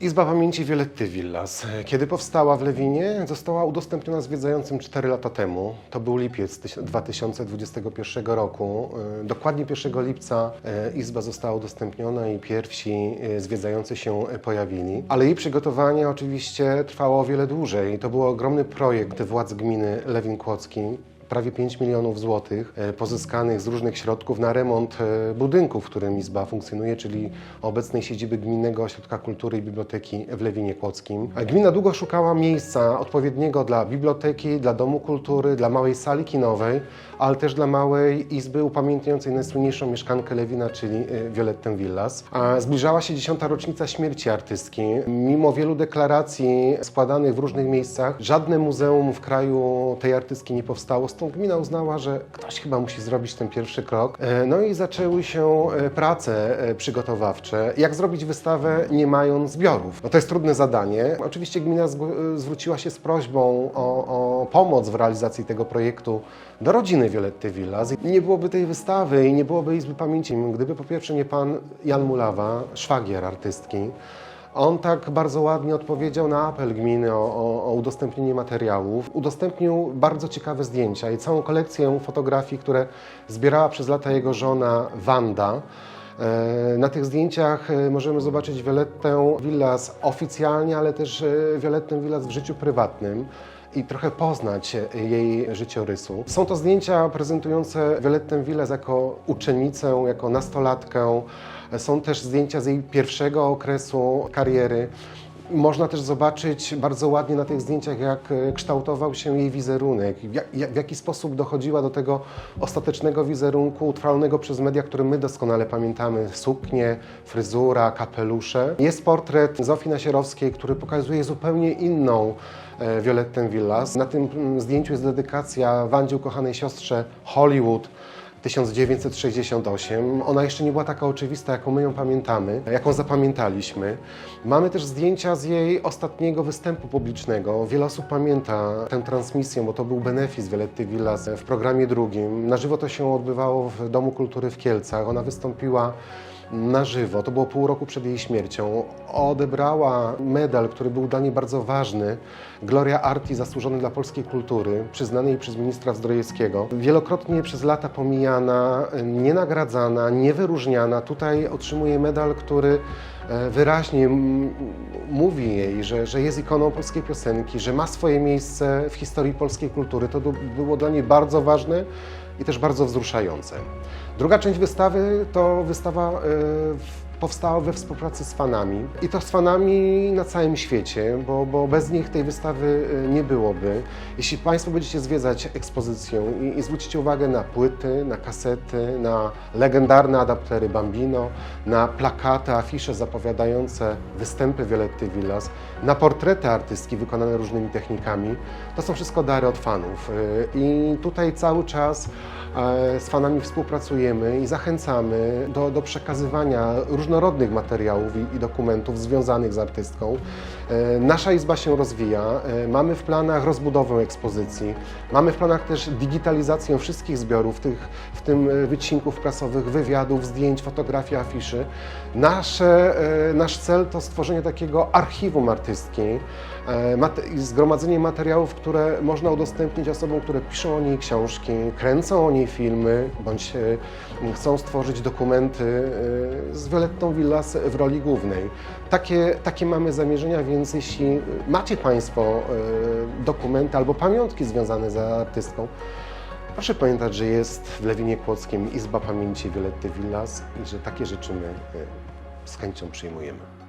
Izba Pamięci Violetty Villas. Kiedy powstała w Lewinie, została udostępniona zwiedzającym 4 lata temu. To był lipiec tyś- 2021 roku. E, Dokładnie 1 lipca e, Izba została udostępniona i pierwsi e, zwiedzający się pojawili. Ale jej przygotowanie oczywiście trwało o wiele dłużej. To był ogromny projekt władz gminy Lewin Kłodzki prawie 5 milionów złotych e, pozyskanych z różnych środków na remont e, budynku, w którym Izba funkcjonuje, czyli obecnej siedziby Gminnego Ośrodka Kultury i Biblioteki w Lewinie Kłodzkim. A Gmina długo szukała miejsca odpowiedniego dla biblioteki, dla Domu Kultury, dla małej sali kinowej, ale też dla małej izby upamiętniającej najsłynniejszą mieszkankę Lewina, czyli e, Violettę Villas. Zbliżała się dziesiąta rocznica śmierci artystki. Mimo wielu deklaracji składanych w różnych miejscach, żadne muzeum w kraju tej artystki nie powstało. Gmina uznała, że ktoś chyba musi zrobić ten pierwszy krok. E, No i zaczęły się e, prace e, przygotowawcze. Jak zrobić wystawę nie mając zbiorów? No to jest trudne zadanie. Oczywiście gmina zwróciła się z prośbą o, o pomoc w realizacji tego projektu do rodziny Violetty Villas. Nie byłoby tej wystawy i nie byłoby Izby Pamięci, gdyby po pierwsze nie pan Jan Mulawa, szwagier artystki, on tak bardzo ładnie odpowiedział na apel gminy o, o, o udostępnienie materiałów. Udostępnił bardzo ciekawe zdjęcia i całą kolekcję fotografii, które zbierała przez lata jego żona Wanda. E, Na tych zdjęciach e, możemy zobaczyć Violettę Villas oficjalnie, ale też e, Violettę Villas w życiu prywatnym i trochę poznać jej życiorysu. Są to zdjęcia prezentujące Violettę Villas jako uczennicę, jako nastolatkę. Są też zdjęcia z jej pierwszego okresu kariery. Można też zobaczyć bardzo ładnie na tych zdjęciach, jak e, kształtował się jej wizerunek, w jak- jak- w jaki sposób dochodziła do tego ostatecznego wizerunku utrwalonego przez media, który my doskonale pamiętamy. Suknie, fryzura, kapelusze. Jest portret Zofii Nasierowskiej, który pokazuje zupełnie inną e, Violettę Villas. Na tym mm, zdjęciu jest dedykacja Wandzie ukochanej siostrze Hollywood. 1968. Ona jeszcze nie była taka oczywista, jaką my ją pamiętamy, jaką zapamiętaliśmy. Mamy też zdjęcia z jej ostatniego występu publicznego. Wiele osób pamięta tę transmisję, bo to był benefis Violetty Villas w programie drugim. Na żywo to się odbywało w Domu Kultury w Kielcach. Ona wystąpiła na żywo. To było pół roku przed jej śmiercią. Odebrała medal, który był dla niej bardzo ważny. Gloria Arti, zasłużony dla polskiej kultury, przyznany jej przez ministra Zdrojewskiego. Wielokrotnie przez lata pomijana, nienagradzana, niewyróżniana. Tutaj otrzymuje medal, który wyraźnie m, mówi jej, że, że jest ikoną polskiej piosenki, że ma swoje miejsce w historii polskiej kultury. To było dla niej bardzo ważne i też bardzo wzruszające. Druga część wystawy to wystawa e, w- powstała we współpracy z fanami i to z fanami na całym świecie, bo, bo bez nich tej wystawy e, nie byłoby. Jeśli Państwo będziecie zwiedzać ekspozycję i, i zwrócicie uwagę na płyty, na kasety, na legendarne adaptery Bambino, na plakaty, afisze zapowiadające występy Violetty Villas, na portrety artystki wykonane różnymi technikami, to są wszystko dary od fanów. E, I tutaj cały czas e, z fanami współpracujemy i zachęcamy do, do przekazywania różnorodnych materiałów i, i dokumentów związanych z artystką. E, Nasza izba się rozwija. E, Mamy w planach rozbudowę ekspozycji. Mamy w planach też digitalizację wszystkich zbiorów, tych, w tym e, wycinków prasowych, wywiadów, zdjęć, fotografii, afiszy. Nasze, nasz cel to stworzenie takiego archiwum artystki zgromadzenie materiałów, które można udostępnić osobom, które piszą o niej książki, kręcą o niej filmy, bądź chcą stworzyć dokumenty z Violettą Villas w roli głównej. Takie, takie mamy zamierzenia, więc jeśli macie Państwo e, dokumenty albo pamiątki związane z artystką, proszę pamiętać, że jest w Lewinie Kłodzkim Izba Pamięci Violetty Villas i że takie rzeczy my e, z chęcią przyjmujemy.